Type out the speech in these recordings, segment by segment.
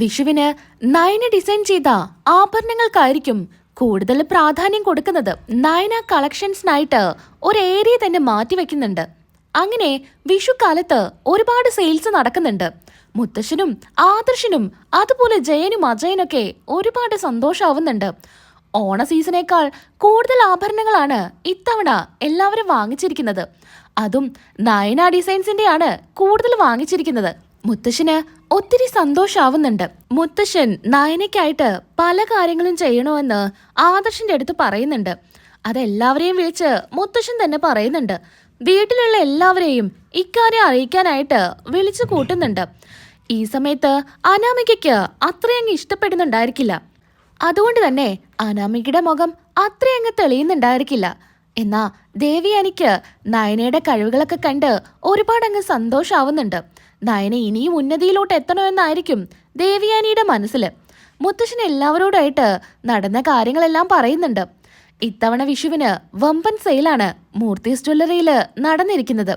വിഷുവിന് നയന ഡിസൈൻ ചെയ്ത ആഭരണങ്ങൾക്കായിരിക്കും കൂടുതൽ പ്രാധാന്യം കൊടുക്കുന്നത് നയന കളക്ഷൻസിനായിട്ട് ഒരു ഏരിയ തന്നെ മാറ്റിവെക്കുന്നുണ്ട് അങ്ങനെ വിഷുക്കാലത്ത് ഒരുപാട് സെയിൽസ് നടക്കുന്നുണ്ട്. മുത്തശ്ശനും ആദർശനും അതുപോലെ ജയനും അജയനൊക്കെ ഒരുപാട് സന്തോഷമാവുന്നുണ്ട് ഓണ സീസണേക്കാൾ കൂടുതൽ ആഭരണങ്ങളാണ് ഇത്തവണ എല്ലാവരും വാങ്ങിച്ചിരിക്കുന്നത്. അതും നയന ഡിസൈൻസിന്റെയാണ് കൂടുതൽ വാങ്ങിച്ചിരിക്കുന്നത്. മുത്തശ്ശന് ഒത്തിരി സന്തോഷാവുന്നുണ്ട്. മുത്തശ്ശൻ നയനയ്ക്കായിട്ട് പല കാര്യങ്ങളും ചെയ്യണമെന്ന് ആദർശിന്റെ അടുത്ത് പറയുന്നുണ്ട്. അതെല്ലാവരെയും വിളിച്ച് മുത്തശ്ശൻ തന്നെ പറയുന്നുണ്ട്. വീട്ടിലുള്ള എല്ലാവരെയും ഇക്കാര്യം അറിയിക്കാനായിട്ട് വിളിച്ചു കൂട്ടുന്നുണ്ട്. ഈ സമയത്ത് അനാമികയ്ക്ക് അത്രയങ്ങ് ഇഷ്ടപ്പെടുന്നുണ്ടായിരിക്കില്ല. അതുകൊണ്ട് തന്നെ അനാമികയുടെ മുഖം അത്രയങ്ങ് തെളിയുന്നുണ്ടായിരിക്കില്ല. എന്നാ ദേവിയാനിക്ക് നയനയുടെ കഴിവുകളൊക്കെ കണ്ട് ഒരുപാട് അങ്ങ് സന്തോഷാവുന്നുണ്ട്. നയന ഇനിയും ഉന്നതിയിലോട്ട് എത്തണമെന്നായിരിക്കും ദേവിയാനിയുടെ മനസ്സിൽ മുത്തശ്ശൻ എല്ലാവരോടായിട്ട് നടന്ന കാര്യങ്ങളെല്ലാം പറയുന്നുണ്ട്. ഇത്തവണ വിഷുവിന് വമ്പൻ സെയിലാണ് മൂർത്തി ജ്വല്ലറിയിൽ നടന്നിരിക്കുന്നത്.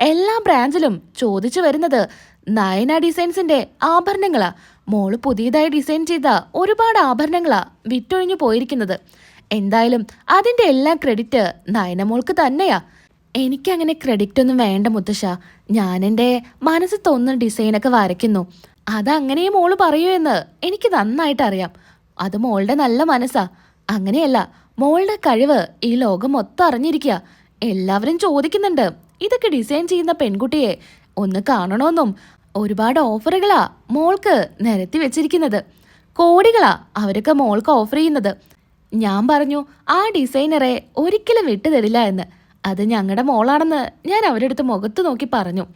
എല്ലാ ബ്രാഞ്ചിലും ചോദിച്ചു വരുന്നത് നയന ഡിസൈൻസിന്റെ ആഭരണങ്ങളാ. മോൾ പുതിയതായി ഡിസൈൻ ചെയ്ത ഒരുപാട് ആഭരണങ്ങളാ വിറ്റൊഴിഞ്ഞു പോയിരിക്കുന്നത്. എന്തായാലും അതിന്റെ എല്ലാ ക്രെഡിറ്റ് നയനമോൾക്ക് തന്നെയാ. എനിക്കങ്ങനെ ക്രെഡിറ്റ് ഒന്നും വേണ്ട മുത്തശ്ശ. ഞാൻ മനസ്സ് തോന്നുന്ന ഡിസൈനൊക്കെ വരയ്ക്കുന്നു. അതങ്ങനെ മോൾ പറയൂ എന്ന് എനിക്ക് നന്നായിട്ട് അറിയാം. അത് മോളുടെ നല്ല മനസ്സാ. അങ്ങനെയല്ല മോളുടെ കഴിവ് ഈ ലോകം മൊത്തം അറിഞ്ഞിരിക്കുക. എല്ലാവരും ചോദിക്കുന്നുണ്ട് ഇതൊക്കെ ഡിസൈൻ ചെയ്യുന്ന പെൺകുട്ടിയെ ഒന്ന് കാണണമെന്നും ഒരുപാട് ഓഫറുകളാ മോൾക്ക് നിരത്തി വെച്ചിരിക്കുന്നത്. കോടികളാ അവരൊക്കെ മോൾക്ക് ഓഫർ ചെയ്യുന്നത്. ഞാൻ പറഞ്ഞു ആ ഡിസൈനറെ ഒരിക്കലും വിട്ടുതരില്ല എന്ന്. അത് ഞങ്ങളുടെ മോളാണെന്ന് ഞാൻ അവരുടെ അടുത്ത് മുഖത്ത് നോക്കി പറഞ്ഞു.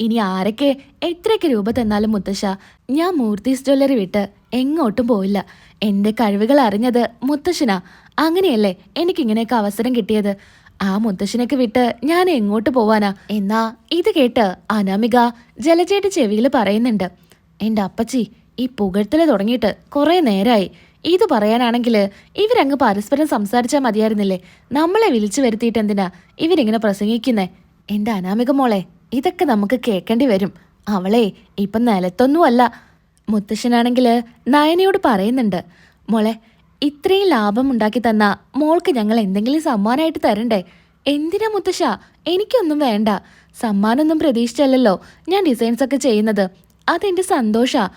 ഇനി ആരൊക്കെ എത്രയൊക്കെ രൂപ തന്നാലും മുത്തശ്ശ ഞാൻ മൂർത്തീസ് ജ്വല്ലറി വിട്ട് എങ്ങോട്ടും പോയില്ല എന്റെ കഴിവുകൾ അറിഞ്ഞത് മുത്തശ്ശനാ. അങ്ങനെയല്ലേ എനിക്കിങ്ങനെയൊക്കെ അവസരം കിട്ടിയത്? ആ മുത്തശ്ശനൊക്കെ വിട്ട് ഞാൻ എങ്ങോട്ട് പോവാനാ? എന്നാ ഇത് കേട്ട് അനാമിക ജലചേട്ടി ചെവിയിൽ പറയുന്നുണ്ട് എന്റെ അപ്പച്ചി ഈ പുകഴ്ത്തൽ തുടങ്ങിയിട്ട് കുറേ നേരായി. ഇത് പറയാനാണെങ്കിൽ ഇവരങ്ങ് പരസ്പരം സംസാരിച്ചാൽ മതിയായിരുന്നില്ലേ? നമ്മളെ വിളിച്ചു വരുത്തിയിട്ട് എന്തിനാ ഇവരിങ്ങനെ പ്രസംഗിക്കുന്നേ? എന്റെ അനാമിക മോളെ ഇതൊക്കെ നമുക്ക് കേൾക്കേണ്ടി വരും. അവളെ ഇപ്പം നിലത്തൊന്നുമല്ല. മുത്തശ്ശനാണെങ്കിൽ നയനയോട് പറയുന്നുണ്ട്. മോളെ ഇത്രയും ലാഭം ഉണ്ടാക്കി തന്ന മോൾക്ക് ഞങ്ങൾ എന്തെങ്കിലും സമ്മാനമായിട്ട് തരണ്ടേ? എന്തിനാ മുത്തശ്ശ? എനിക്കൊന്നും വേണ്ട. സമ്മാനമൊന്നും പ്രതീക്ഷിച്ചല്ലല്ലോ ഞാൻ ഡിസൈൻസ് ഒക്കെ ചെയ്യുന്നത്. അതെന്റെ സന്തോഷാ.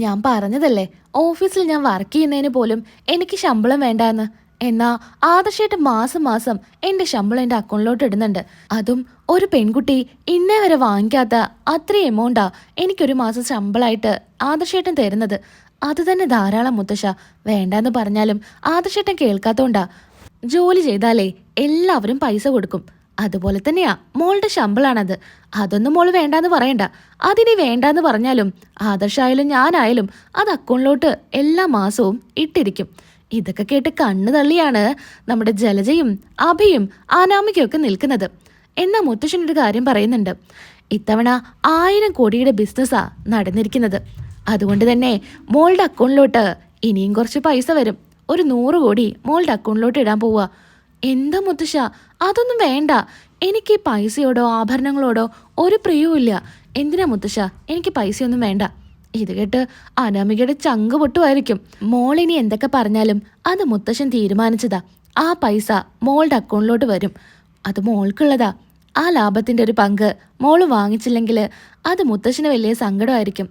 ഞാൻ പറഞ്ഞതല്ലേ? ഓഫീസിൽ ഞാൻ വർക്ക് ചെയ്യുന്നതിന് പോലും എനിക്ക് ശമ്പളം വേണ്ട എന്ന് എന്നാ ആദർശമായിട്ട് മാസം മാസം എന്റെ ശമ്പളം എന്റെ അക്കൗണ്ടിലോട്ട് ഇടുന്നുണ്ട്. അതും ഒരു പെൺകുട്ടി ഇന്നേ വരെ വാങ്ങിക്കാത്ത അത്രയും എമൗണ്ടാ എനിക്കൊരു മാസം ശമ്പളമായിട്ട് ആദർശേട്ടൻ തരുന്നത്. അത് തന്നെ ധാരാളം മുത്തശ്ശ. വേണ്ടെന്ന് പറഞ്ഞാലും ആദർശേട്ടൻ കേൾക്കാത്തോണ്ടാ. ജോലി ചെയ്താലേ എല്ലാവരും പൈസ കൊടുക്കും. അതുപോലെ തന്നെയാ മോളുടെ ശമ്പളാണത്. അതൊന്നും മോൾ വേണ്ടാന്ന് പറയണ്ട. അതിനി വേണ്ടാന്ന് പറഞ്ഞാലും ആദർശായാലും ഞാനായാലും അത് അക്കൗണ്ടിലോട്ട് എല്ലാ മാസവും ഇട്ടിരിക്കും. ഇതൊക്കെ കേട്ട് കണ്ണു തള്ളിയാണ് നമ്മുടെ ജലജയും അഭയും ഒക്കെ നിൽക്കുന്നത്. എന്നാ മുത്തശ്ശനൊരു കാര്യം പറയുന്നുണ്ട്. ഇത്തവണ ആയിരം കോടിയുടെ ബിസിനസ്സാ നടന്നിരിക്കുന്നത്. അതുകൊണ്ട് തന്നെ മോളുടെ അക്കൗണ്ടിലോട്ട് ഇനിയും കുറച്ച് പൈസ വരും. ഒരു നൂറ് കോടി മോളുടെ അക്കൗണ്ടിലോട്ട് ഇടാൻ പോവുക. എന്താ മുത്തശ്ശ? അതൊന്നും വേണ്ട. എനിക്ക് പൈസയോടോ ആഭരണങ്ങളോടോ ഒരു പ്രിയവുമില്ല എന്തിനാ മുത്തശ്ശ? എനിക്ക് പൈസയൊന്നും വേണ്ട. ഇത് കേട്ട് അനാമികയുടെ ചങ്ക് പൊട്ടുമായിരിക്കും. മോളിനി എന്തൊക്കെ പറഞ്ഞാലും അത് മുത്തശ്ശൻ തീരുമാനിച്ചതാ. ആ പൈസ മോളുടെ അക്കൗണ്ടിലോട്ട് വരും. അത് മോൾക്കുള്ളതാ. ആ ലാഭത്തിന്റെ ഒരു പങ്ക് മോൾ വാങ്ങിച്ചില്ലെങ്കിൽ അത് മുത്തശ്ശന് വലിയ സങ്കടമായിരിക്കും.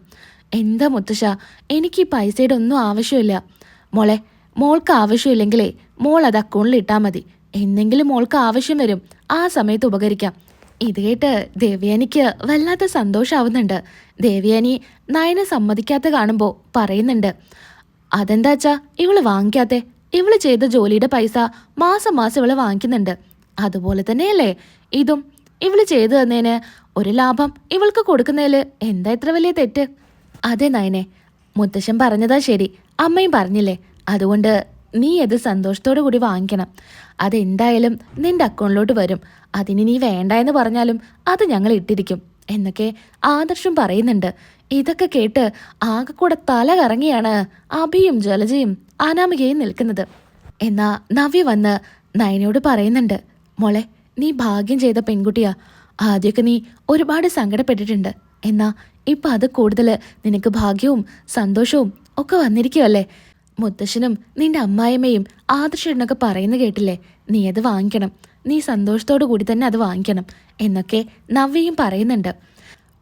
എന്താ മുത്തശ്ശ? എനിക്ക് ഈ പൈസയുടെ ഒന്നും ആവശ്യമില്ല. മോളെ മോൾക്ക് ആവശ്യമില്ലെങ്കിലേ മോൾ അത് അക്കൗണ്ടിൽ ഇട്ടാൽ മതി. എന്നെങ്കിലും മോൾക്ക് ആവശ്യം വരും ആ സമയത്ത് ഉപകരിക്കാം. ഇത് കേട്ട് ദേവയാനിക്ക് വല്ലാത്ത സന്തോഷാവുന്നുണ്ട്. ദേവയാനി നയനെ സമ്മതിക്കാത്ത കാണുമ്പോൾ പറയുന്നുണ്ട് അതെന്താച്ചാ ഇവൾ വാങ്ങിക്കാത്തെ? ഇവൾ ചെയ്ത ജോലിയുടെ പൈസ മാസം മാസം ഇവൾ വാങ്ങിക്കുന്നുണ്ട്. അതുപോലെ തന്നെയല്ലേ ഇതും? ഇവൾ ചെയ്തു തന്നേന് ഒരു ലാഭം ഇവൾക്ക് കൊടുക്കുന്നതിൽ എന്താ ഇത്ര വലിയ തെറ്റ്? അതെ നയനെ മുത്തശ്ശൻ പറഞ്ഞതാ ശരി. അമ്മയും പറഞ്ഞില്ലേ? അതുകൊണ്ട് നീ അത് സന്തോഷത്തോടു കൂടി വാങ്ങിക്കണം. അതെന്തായാലും നിന്റെ അക്കൗണ്ടിലോട്ട് വരും. അതിന് നീ വേണ്ട എന്ന് പറഞ്ഞാലും അത് ഞങ്ങൾ ഇട്ടിരിക്കും. എന്നൊക്കെ ആദർശം പറയുന്നുണ്ട്. ഇതൊക്കെ കേട്ട് ആകെ കൂടെ തല കറങ്ങിയാണ് അഭിയും ജലജയും അനാമികയും നിൽക്കുന്നത്. എന്നാ നവ്യ വന്ന് നയനയോട് പറയുന്നുണ്ട്. മോളെ നീ ഭാഗ്യം ചെയ്ത പെൺകുട്ടിയാ. ആദ്യമൊക്കെ നീ ഒരുപാട് സങ്കടപ്പെട്ടിട്ടുണ്ട്. എന്നാ ഇപ്പൊ അത് കൂടുതൽ നിനക്ക് ഭാഗ്യവും സന്തോഷവും ഒക്കെ വന്നിരിക്കുവല്ലേ? മുത്തശ്ശനും നിന്റെ അമ്മായിമ്മയും ആദർശനൊക്കെ പറയുന്ന കേട്ടില്ലേ? നീ അത് വാങ്ങിക്കണം. നീ സന്തോഷത്തോടു കൂടി തന്നെ അത് വാങ്ങിക്കണം എന്നൊക്കെ നവ്യയും പറയുന്നുണ്ട്.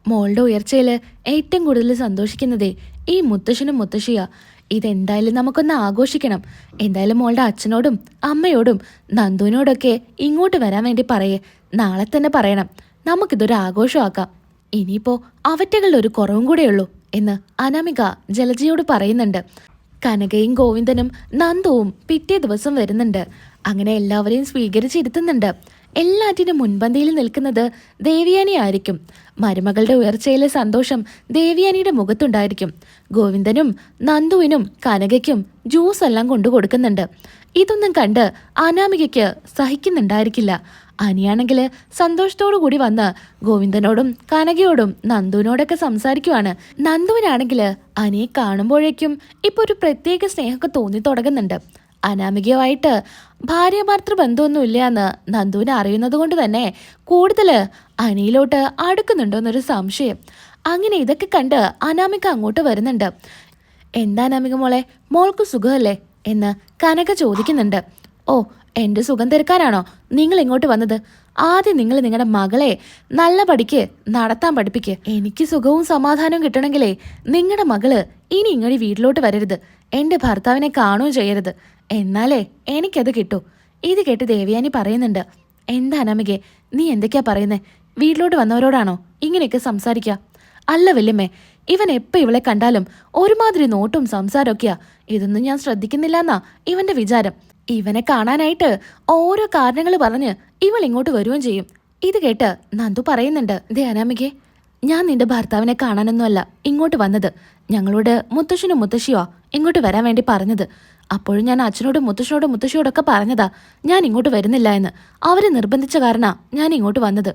മോളുടെ ഉയർച്ചയിൽ ഏറ്റവും കൂടുതൽ സന്തോഷിക്കുന്നതേ ഈ മുത്തശ്ശനും മുത്തശ്ശിയാ. ഇതെന്തായാലും നമുക്കൊന്ന് ആഘോഷിക്കണം. എന്തായാലും മോളുടെ അച്ഛനോടും അമ്മയോടും നന്ദുവിനോടൊക്കെ ഇങ്ങോട്ട് വരാൻ വേണ്ടി പറയേ. നാളെ തന്നെ പറയണം. നമുക്കിതൊരു ആഘോഷമാക്കാം. ഇനിയിപ്പോ അവറ്റകളുടെ ഒരു കുറവും കൂടെയുള്ളൂ എന്ന് അനാമിക ജലജയോട് പറയുന്നുണ്ട്. കനകയും ഗോവിന്ദനും നന്ദുവും പിറ്റേ ദിവസം വരുന്നുണ്ട്. അങ്ങനെ എല്ലാവരെയും സ്വീകരിച്ചിരുത്തുന്നുണ്ട് എല്ലാറ്റിനും മുൻപന്തിയിൽ നിൽക്കുന്നത് ദേവിയാനി ആയിരിക്കും മരുമകളുടെ ഉയർച്ചയിലെ സന്തോഷം ദേവിയാനിയുടെ മുഖത്തുണ്ടായിരിക്കും. ഗോവിന്ദനും നന്ദുവിനും കനകയ്ക്കും ജ്യൂസ് എല്ലാം കൊണ്ടു കൊടുക്കുന്നുണ്ട് ഇതൊന്നും കണ്ട് അനാമികയ്ക്ക് സഹിക്കുന്നുണ്ടായിരിക്കില്ല. അനിയാണെങ്കിൽ സന്തോഷത്തോടു കൂടി വന്ന് ഗോവിന്ദനോടും കനകയോടും നന്ദുവിനോടൊക്കെ സംസാരിക്കുവാണ്. നന്ദുവിനാണെങ്കിൽ അനിയെ കാണുമ്പോഴേക്കും ഇപ്പൊ ഒരു പ്രത്യേക സ്നേഹമൊക്കെ തോന്നി തുടങ്ങുന്നുണ്ട്. അനാമികയുമായിട്ട് ഭാര്യ ബന്ധമൊന്നും ബന്ധമൊന്നുമില്ല എന്ന് നന്ദുവിന് അറിയുന്നത് കൊണ്ട് തന്നെ കൂടുതൽ അനിയിലോട്ട് അടുക്കുന്നുണ്ടോന്നൊരു സംശയം. അങ്ങനെ ഇതൊക്കെ കണ്ട് അനാമിക അങ്ങോട്ട് വരുന്നുണ്ട്. എന്താ അനാമിക മോളെ? മോൾക്ക് സുഖമല്ലേ? എന്ന് കനക ചോദിക്കുന്നുണ്ട്. ഓ എന്റെ സുഖം തിരക്കാനാണോ നിങ്ങൾ ഇങ്ങോട്ട് വന്നത്. ആദ്യം നിങ്ങൾ നിങ്ങളുടെ മകളെ നല്ല പഠിക്ക് നടത്താൻ പഠിപ്പിക്ക്. എനിക്ക് സുഖവും സമാധാനവും കിട്ടണമെങ്കിലേ നിങ്ങളുടെ മകൾ ഇനി ഇങ്ങോട്ട് വീട്ടിലോട്ട് വരരുത്. എന്റെ ഭർത്താവിനെ കാണുകയും ചെയ്യരുത്. എന്നാലേ എനിക്കത് കിട്ടൂ. ഇത് കേട്ട് ദേവയാനി പറയുന്നുണ്ട്. എന്താ അനാമികെ നീ എന്തൊക്കെയാ പറയുന്നേ? വീട്ടിലോട്ട് വന്നവരോടാണോ ഇങ്ങനെയൊക്കെ സംസാരിക്ക? അല്ല വല്യമ്മേ ഇവൻ എപ്പോ ഇവളെ കണ്ടാലും ഒരുമാതിരി നോട്ടും സംസാരമൊക്കെയാ. ഇതൊന്നും ഞാൻ ശ്രദ്ധിക്കുന്നില്ല എന്നാ ഇവന്റെ വിചാരം. ഇവനെ കാണാനായിട്ട് ഓരോ കാരണങ്ങൾ പറഞ്ഞ് ഇവൾ ഇങ്ങോട്ട് വരുകയും ചെയ്യും. ഇത് കേട്ട് നന്ദു പറയുന്നുണ്ട് ദേ അനാമികെ ഞാൻ നിന്റെ ഭർത്താവിനെ കാണാനൊന്നുമല്ല ഇങ്ങോട്ട് വന്നത്. ഞങ്ങളോട് മുത്തശ്ശനും മുത്തശ്ശിയോ ഇങ്ങോട്ട് വരാൻ വേണ്ടി പറഞ്ഞത്. അപ്പോഴും ഞാൻ അച്ഛനോടും മുത്തശ്ശനോടും മുത്തശ്ശിയോടൊക്കെ പറഞ്ഞതാ ഞാൻ ഇങ്ങോട്ട് വരുന്നില്ല എന്ന്. അവരെ നിർബന്ധിച്ച കാരണാ ഞാൻ ഇങ്ങോട്ട് വന്നത്.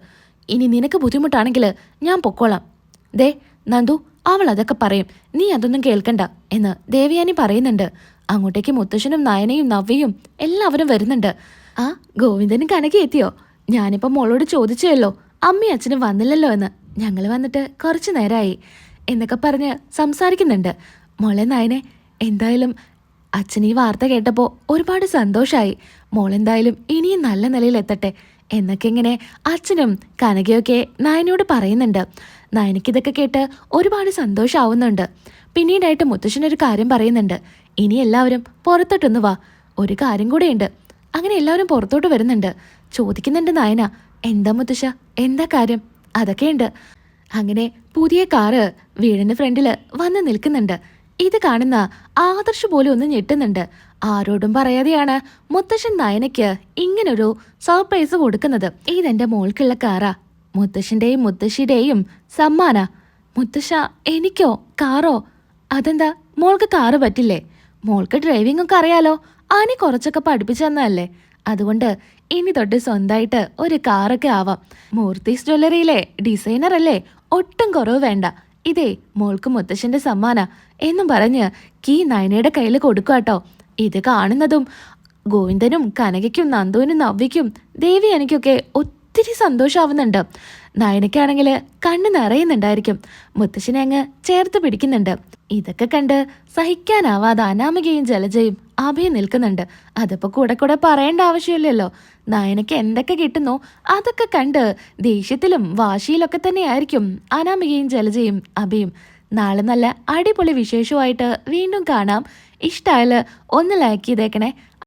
ഇനി നിനക്ക് ബുദ്ധിമുട്ടാണെങ്കിൽ ഞാൻ പൊക്കോളാം. ദേ നന്ദു അവൾ അതൊക്കെ പറയും നീ അതൊന്നും കേൾക്കണ്ട എന്ന് ദേവയാനി പറയുന്നുണ്ട്. അങ്ങോട്ടേക്ക് മുത്തശ്ശനും നയനയും നവ്യയും എല്ലാവരും വരുന്നുണ്ട്. ആ ഗോവിന്ദനും കനകി എത്തിയോ? ഞാനിപ്പോൾ മോളോട് ചോദിച്ചല്ലോ അമ്മയും അച്ഛനും വന്നില്ലല്ലോ എന്ന്. ഞങ്ങൾ വന്നിട്ട് കുറച്ച് നേരമായി എന്നൊക്കെ പറഞ്ഞ് സംസാരിക്കുന്നുണ്ട്. മോളെ നയനെ എന്തായാലും അച്ഛൻ ഈ വാർത്ത കേട്ടപ്പോൾ ഒരുപാട് സന്തോഷമായി മോളെന്തായാലും ഇനിയും നല്ല നിലയിൽ എത്തട്ടെ എന്നൊക്കെ ഇങ്ങനെ അച്ഛനും കനകയൊക്കെ നയനോട് പറയുന്നുണ്ട്. നയനയ്ക്കിതൊക്കെ കേട്ട് ഒരുപാട് സന്തോഷമാവുന്നുണ്ട് പിന്നീടായിട്ട് മുത്തശ്ശനൊരു കാര്യം പറയുന്നുണ്ട്. ഇനി എല്ലാവരും പുറത്തോട്ടൊന്ന് വാ. ഒരു കാര്യം കൂടെയുണ്ട്. അങ്ങനെ എല്ലാവരും പുറത്തോട്ട് വരുന്നുണ്ട്. ചോദിക്കുന്നുണ്ട് നയന എന്താ മുത്തശ്ശ? എന്താ കാര്യം? അതൊക്കെയുണ്ട്. അങ്ങനെ പുതിയ കാറ് വീടിന്റെ ഫ്രണ്ടിൽ വന്ന് നിൽക്കുന്നുണ്ട്. ഇത് കാണുന്ന ആദർശ് പോലും ഒന്ന് ഞെട്ടുന്നുണ്ട്. ആരോടും പറയാതെയാണ് മുത്തശ്ശൻ നയനയ്ക്ക് ഇങ്ങനൊരു സർപ്രൈസ് കൊടുക്കുന്നത്. ഇതെന്റെ മോൾക്കുള്ള കാറാ. മുത്തശ്ശന്റെയും മുത്തശ്ശിയുടെയും സമ്മാന. മുത്തശ്ശ എനിക്കോ? കാറോ? അതെന്താ? മോൾക്ക് കാറ് പറ്റില്ലേ? മോൾക്ക് ഡ്രൈവിംഗ് ഒക്കെ അറിയാലോ. ആനി കുറച്ചൊക്കെ പഠിപ്പിച്ചു തന്നതല്ലേ? അതുകൊണ്ട് ഇനി തൊട്ട് സ്വന്തമായിട്ട് ഒരു കാറൊക്കെ ആവാം. മൂർത്തീസ് ജ്വല്ലറിയിലെ ഡിസൈനർ അല്ലേ ഒട്ടും കുറവ് വേണ്ട. ഇതേ മോൾക്ക് മുത്തശ്ശന്റെ സമ്മാന എന്നും പറഞ്ഞ് കീ നയനയുടെ കയ്യിൽ കൊടുക്കാട്ടോ ഇത് കാണുന്നതും ഗോവിന്ദനും കനകയ്ക്കും നന്ദുവിനും നവ്യയ്ക്കും ദേവി എനിക്കൊക്കെ ഒത്തിരി സന്തോഷാവുന്നുണ്ട്. നയനയ്ക്കാണെങ്കിൽ കണ്ണ് നിറയുന്നുണ്ടായിരിക്കും. മുത്തശ്ശനെ അങ്ങ് ചേർത്ത് പിടിക്കുന്നുണ്ട്. ഇതൊക്കെ കണ്ട് സഹിക്കാനാവാതെ അനാമികയും ജലജയും അഭയം നിൽക്കുന്നുണ്ട്. അതിപ്പോ കൂടെ കൂടെ പറയേണ്ട ആവശ്യമില്ലല്ലോ. നയനയ്ക്ക് എന്തൊക്കെ കിട്ടുന്നു അതൊക്കെ കണ്ട് ദേഷ്യത്തിലും വാശിയിലൊക്കെ തന്നെയായിരിക്കും അനാമികയും ജലജയും അഭയും. നാളെ നല്ല അടിപൊളി വിശേഷമായിട്ട് വീണ്ടും കാണാം. ഇഷ്ടമായാൽ ഒന്ന് ലൈക്ക് ചെയ്തേക്കണേ.